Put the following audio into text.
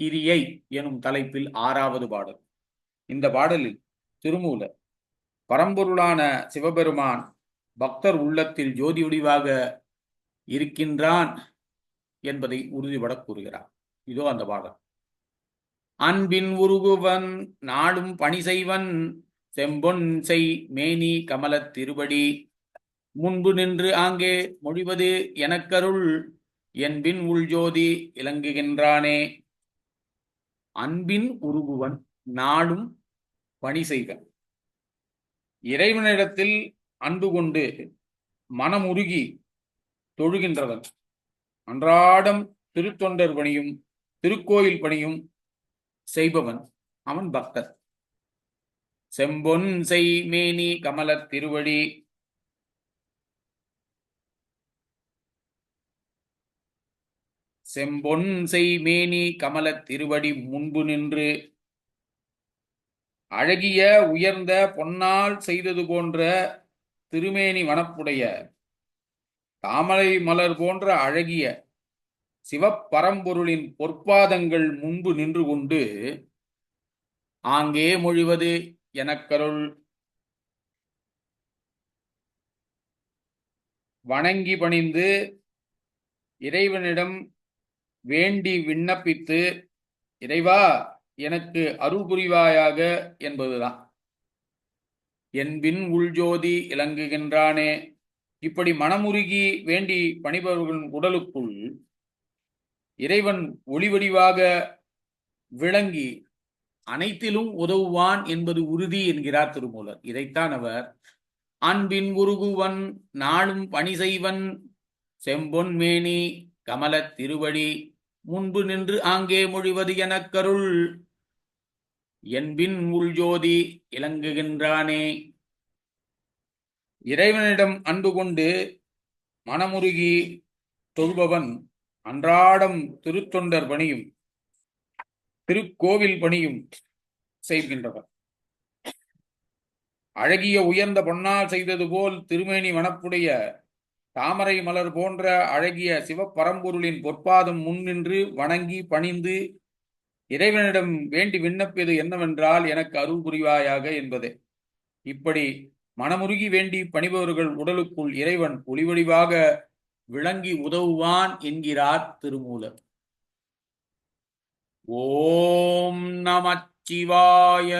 கிரியை எனும் தலைப்பில் ஆறாவது பாடல். இந்த பாடலில் திருமூலர் பரம்பொருளான சிவபெருமான் பக்தர் உள்ளத்தில் ஜோதி வடிவாக இருக்கின்றான் என்பதை உறுதிபட கூறுகிறார். இதோ அந்த பாடல். அன்பின் உருகுவன் நாடும் பணி செய்வன் செம்பொன் செய் மேனி கமலத் திருவடி முன்பு நின்று ஆங்கே மொழிவது எனக்கருள் என்பின் உள்ஜோதி இலங்குகின்றானே. அன்பின் உருகுவன் நாளும் பணி செய்க. இறைவனிடத்தில் அன்பு கொண்டு மனமுருகி தொழுகின்றவன். அன்றாடம் திருத்தொண்டர் பணியும் திருக்கோயில் பணியும் செய்பவன் அவன் பக்தர். செம்பொன் செய்மேனி கமல திருவடி செம்பொன் செய்மேனி கமலத் திருவடி முன்பு நின்று அழகிய உயர்ந்த பொன்னால் செய்தது போன்ற திருமேனி வனப்புடைய தாமரை மலர் போன்ற அழகிய சிவப்பரம்பொருளின் பொற்பாதங்கள் முன்பு நின்று கொண்டு ஆங்கே மொழிவது எனக்கருள் வணங்கி பணிந்து இறைவனிடம் வேண்டி விண்ணப்பித்து இறைவா எனக்கு அருள் புரிவாயாக என்பதுதான். என்பின் உள்ஜோதி இலங்குகின்றானே. இப்படி மனமுருகி வேண்டி பணிபவர்களின் உடலுக்குள் இறைவன் ஒளிவடிவாக விளங்கி அனைத்திலும் உதவுவான் என்பது உறுதி என்கிறார் திருமூலர். இதைத்தான் அவர் அன்பின் உருகுவன் நாளும் பணி செய்வன் செம்பொன் மேனி திருவடி முன்பு நின்று ஆங்கே மொழிவது எனக்கருள். என்பின் உள்ஜோதி இலங்குகின்றானே. இறைவனிடம் அன்பு கொண்டு மனமுருகி தொழுபவன் அன்றாடம் திருத்தொண்டர் பணியும் திருக்கோவில் பணியும் செய்கின்றவர் அழகிய உயர்ந்த பொன்னால் செய்தது போல் திருமேனி மனப்புடைய தாமரை மலர் போன்ற அழகிய சிவப்பரம்பொருளின் பொற்பாதம் முன்னின்று வணங்கி பணிந்து இறைவனிடம் வேண்டி விண்ணப்பியது என்னவென்றால் எனக்கு அருள் புரிவாயாக என்பதே. இப்படி மனமுருகி வேண்டி பணிபவர்கள் உடலுக்குள் இறைவன் ஒளிவடிவாக விளங்கி உதவுவான் என்கிறார் திருமூலர். ஓம் நமச்சிவாய.